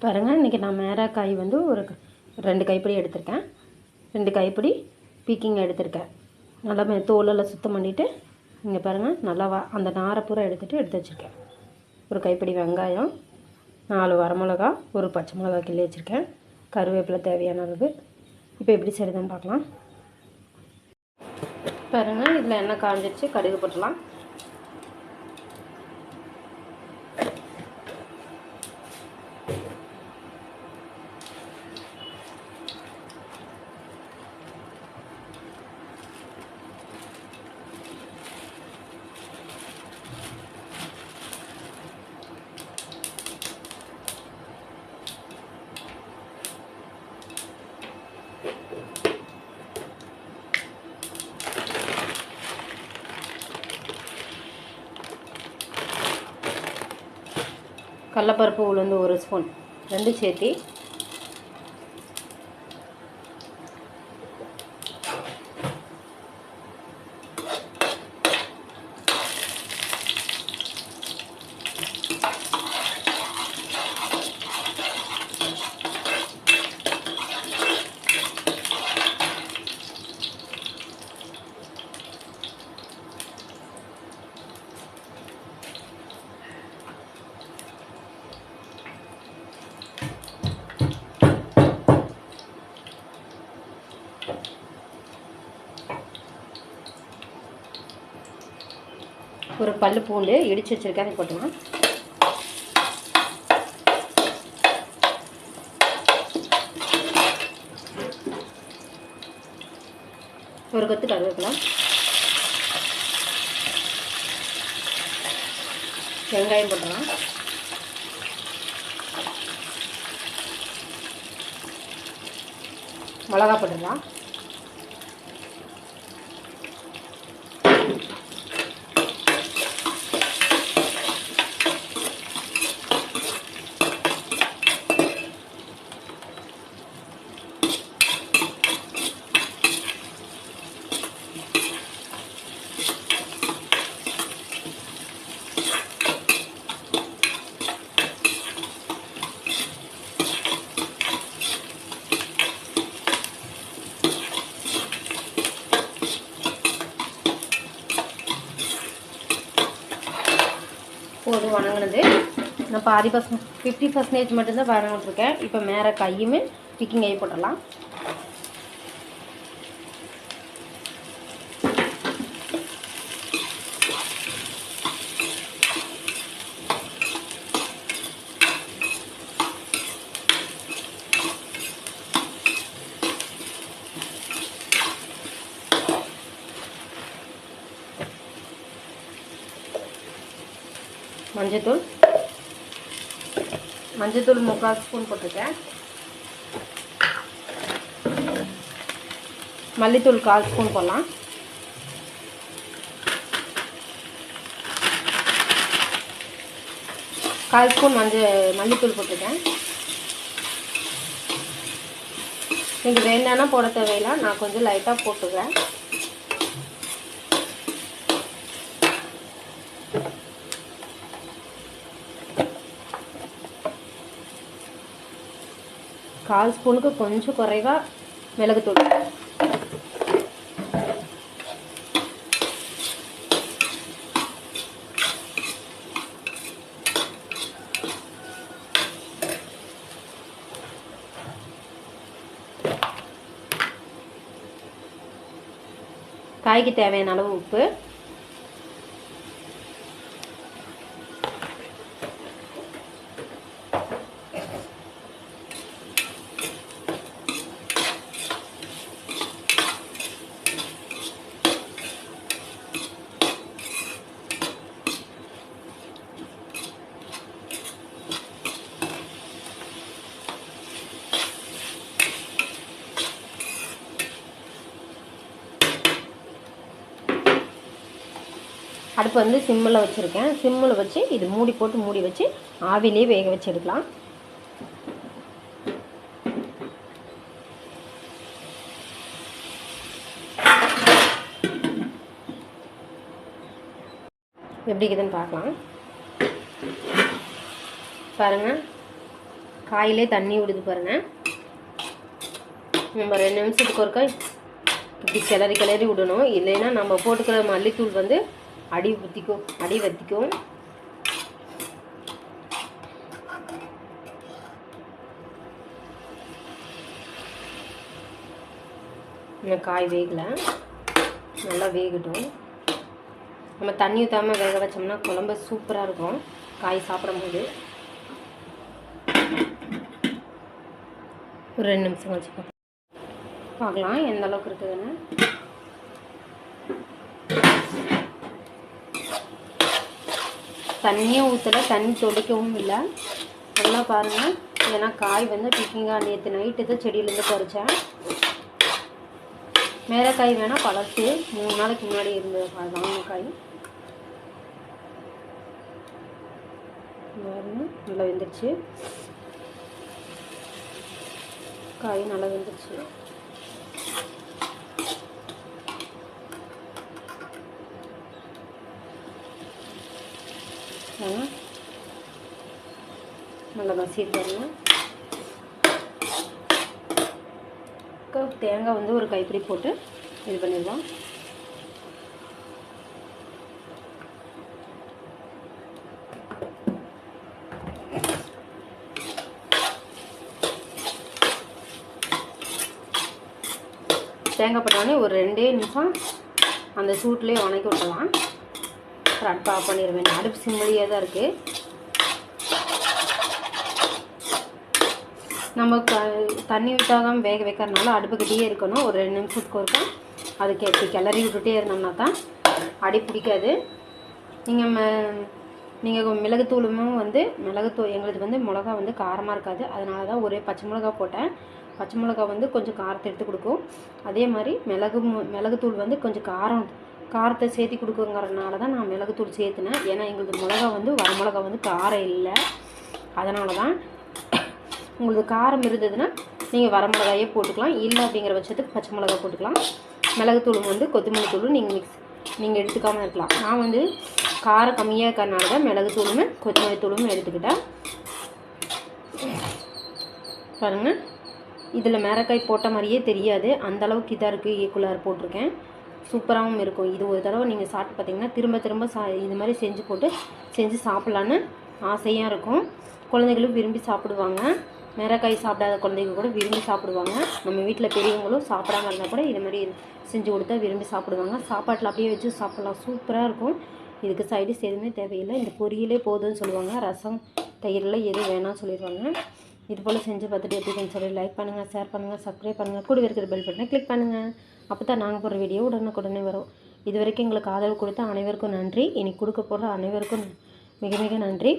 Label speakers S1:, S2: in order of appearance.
S1: பாருங்கள் இன்றைக்கி நான் மேராக்காய் வந்து ஒரு ரெண்டு கைப்பிடி எடுத்திருக்கேன். ரெண்டு கைப்பிடி பீக்கிங் எடுத்திருக்கேன். நல்லா தோலெல்லாம் சுத்தம் பண்ணிவிட்டு இங்கே பாருங்கள் நல்லா வா அந்த நாரை பூரா எடுத்துகிட்டு எடுத்து வச்சுருக்கேன். ஒரு கைப்பிடி வெங்காயம் நாலு வரமிளகா ஒரு பச்சை மிளகா கிள்ளி வச்சுருக்கேன். கருவேப்பிலை தேவையான அளவு. இப்போ எப்படி செய்யுதுன்னு பார்க்கலாம். பாருங்கள் இதில் எண்ணெய் காஞ்சிடுச்சு கடுகு போட்டலாம் கடலப்பருப்பு உளுந்து ஒரு ஸ்பூன் ரெண்டு சேர்த்தி ஒரு பல்லு பூண்டு இடித்து வச்சுருக்கேன் அதை போட்டுக்கலாம் ஒரு கொத்து கருவேப்பிலை. வெங்காயம் போட்டுக்கலாம் மிளகா போட்டுடலாம் போதும் வணங்கினது. நான் பாதி பர்சன்ட் ஃபிஃப்டி பர்சன்டேஜ் மட்டும்தான் வணங்கிட்டுருக்கேன் இப்போ மேலே கையுமே பிக்கிங் கை போட்டுடலாம். மஞ்சத்தூள் மஞ்சத்தூள் முக்கால் ஸ்பூன் போட்டிருக்கேன். மல்லித்தூள் கால் ஸ்பூன் போடலாம். கால் ஸ்பூன் மஞ்சள் மல்லித்தூள் போட்டிருக்கேன். நீங்கள் வேண்டாம்னா போட தேவையில்லை. நான் கொஞ்சம் லைட்டாக போட்டுக்கிறேன் கால் ஸ்பூனுக்கு கொஞ்சம் குறைவாக மிளகுத்தூள் காய்க்கு தேவையான அளவு உப்பு அடுப்பு வந்து சிம்மில் வச்சுருக்கேன். சிம்மில் வச்சு இது மூடி போட்டு மூடி வச்சு ஆவிலே வேக வச்சு எடுக்கலாம். எப்படி இருக்குதுன்னு பார்க்கலாம். பாருங்கள் காயிலே தண்ணி விடுது பாருங்க. நம்ம ரெண்டு நிமிஷத்துக்கு ஒருக்கா இப்படி கிளறி கிளறி விடணும். இல்லைன்னா நம்ம போட்டுக்கிற மல்லித்தூள் வந்து அடி ஊற்றிக்கும் அடி வத்திக்கும் இன்னும் காய் வேகலை. நல்லா வேகட்டும். நம்ம தண்ணி ஊற்றாமல் வேக வச்சோம்னா குழம்பு சூப்பராக இருக்கும். காய் சாப்பிடும்போது. ஒரு ரெண்டு நிமிஷம் கழிச்சு பார்க்கலாம். பார்க்கலாம் எந்த அளவுக்கு இருக்குதுன்னு. தண்ணியே ஊற்றலை தண்ணி தொளிக்கவும் இல்லை. நல்லா பாருங்கள் ஏன்னா காய் வந்து பிக்கிங்காக நேற்று நைட்டு தான் செடியிலேருந்து பறித்தேன் மேலே காய் வேணால் பழசு மூணு நாளைக்கு முன்னாடி இருந்தது காய் வாங்கின காய். நல்லா வெந்துருச்சு. காய் நல்லா வெந்துருச்சு. நல்லா மசிது தேங்காய் வந்து ஒரு கைப்பிடி போட்டு இது பண்ணிடலாம். தேங்காய் போட்டோடனே ஒரு ரெண்டே நிமிஷம் அந்த சூட்லேயே வணக்கி விட்டலாம் அடுப்பு ஆஃப் பண்ணிடுவேன் அடுப்பு சிம்மலியே தான் இருக்குது நம்ம க தண்ணி விட்டாகாமல் வேக வைக்கிறதுனால அடுப்புக்கிட்டே இருக்கணும். ஒரு ரெண்டு நிமிஷத்துக்கு இருக்கும் அதுக்கு எப்படி கிளறி விட்டுட்டே இருந்தோம்னா தான் அடி பிடிக்காது. நீங்கள் ம நீங்கள் மிளகுத்தூளுமும் வந்து மிளகுத்தூள் எங்களுக்கு வந்து மிளகா வந்து காரமாக இருக்காது. அதனால தான் ஒரே பச்சை மிளகா போட்டேன். பச்சை மிளகா வந்து கொஞ்சம் காரத்தை எடுத்து கொடுக்கும். அதே மாதிரி மிளகு மிளகுத்தூள் வந்து கொஞ்சம் காரம் காரத்தை சேர்த்தி கொடுக்குங்கிறதுனால தான் நான் மிளகுத்தூள் சேர்த்துனேன். ஏன்னா எங்களுக்கு மிளகா வந்து வரமிளகா வந்து காரம் இல்லை. அதனால தான் உங்களுக்கு காரம் இருந்ததுன்னா நீங்கள் வரமிளகாயே போட்டுக்கலாம். இல்லை அப்படிங்கிற பட்சத்துக்கு பச்சை மிளகா போட்டுக்கலாம். மிளகுத்தூளும் வந்து கொத்தமல்லி தூளும் நீங்கள் மிக்ஸ் நீங்கள் எடுத்துக்காமல் இருக்கலாம். நான் வந்து காரம் கம்மியாக இருக்கிறனால தான் மிளகுத்தூளுமே கொத்தமல்லி தூளும் எடுத்துக்கிட்டேன். பாருங்கள் இதில் மேரக்காய் போட்ட மாதிரியே தெரியாது. அந்த அளவுக்கு இதாக இருக்குது ஈக்குவலாக போட்டிருக்கேன். சூப்பராகவும் இருக்கும். இது ஒரு தடவை நீங்கள் சாப்பிட்டு பார்த்தீங்கன்னா திரும்ப திரும்ப சா இது மாதிரி செஞ்சு போட்டு செஞ்சு சாப்பிட்லான்னு ஆசையாக இருக்கும். குழந்தைகளும் விரும்பி சாப்பிடுவாங்க. மிரக்காய் சாப்பிடாத குழந்தைங்க கூட விரும்பி சாப்பிடுவாங்க. நம்ம வீட்டில் பெரியவங்களும் சாப்பிடாம இருந்தால் கூட இது மாதிரி செஞ்சு கொடுத்தா விரும்பி சாப்பிடுவாங்க. சாப்பாட்டில் அப்படியே வச்சு சாப்பிட்லாம். சூப்பராக இருக்கும். இதுக்கு சைடிஸ் எதுவுமே தேவையில்லை. இந்த பொரியலே போதும்னு சொல்லுவாங்க. ரசம் தயிரில் எதுவும் வேணாம்னு சொல்லிடுவாங்க. இது போல் செஞ்சு பார்த்துட்டு எப்படின்னு சொல்லி லைக் பண்ணுங்கள் ஷேர் பண்ணுங்கள் சப்ஸ்கிரைப் பண்ணுங்கள் கூட இருக்கிற பெல் பட்டனை கிளிக் பண்ணுங்கள் அப்போ தான் நாங்கள் போடுற வீடியோ உடனுக்குடனே வரும். இது வரைக்கும் எங்களுக்கு ஆதரவு கொடுத்த அனைவருக்கும் நன்றி. இனி கொடுக்க போகிற அனைவருக்கும் மிக மிக நன்றி.